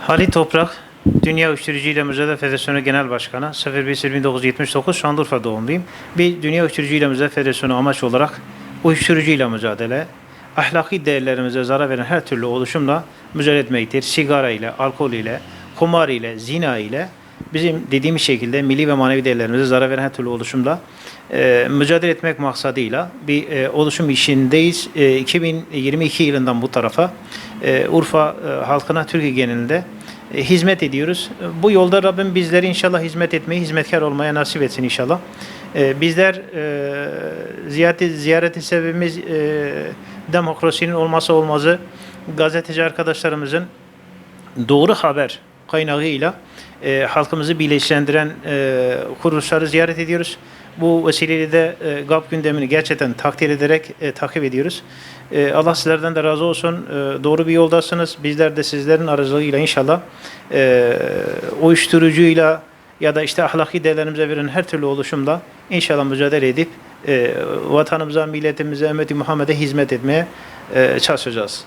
Halit Toprak, Dünya Uyuşturucu ile Mücadele Federasyonu Genel Başkanı, 01.1979 Şanlıurfa doğumluyum. Bir Dünya Uyuşturucu ile Mücadele Federasyonu amaç olarak uyuşturucu ile mücadele, ahlaki değerlerimize zarar veren her türlü oluşumla mücadele etmektir. Sigara ile, alkol ile, kumar ile, zina ile bizim dediğimiz şekilde milli ve manevi değerlerimize zarar veren her türlü oluşumla e, mücadele etmek maksadıyla bir e, oluşum işindeyiz. E, 2022 yılından bu tarafa e, Urfa e, halkına Türkiye genelinde e, hizmet ediyoruz. E, Bu yolda Rabbim bizleri inşallah hizmet etmeyi, hizmetkar olmaya nasip etsin inşallah. E, bizler e, ziyareti, ziyareti sebebimiz e, demokrasinin olması olmazı gazeteci arkadaşlarımızın doğru haber kaynağıyla e, halkımızı birleştiren e, kuruluşları ziyaret ediyoruz. Bu vesileyle de e, GAP gündemini gerçekten takdir ederek e, takip ediyoruz. E, Allah sizlerden de razı olsun. E, doğru bir yoldasınız. Bizler de sizlerin aracılığıyla inşallah e, uyuşturucuyla ya da işte ahlaki değerlerimize veren her türlü oluşumla inşallah mücadele edip e, vatanımıza, milletimize, ümmeti Muhammed'e hizmet etmeye e, çalışacağız.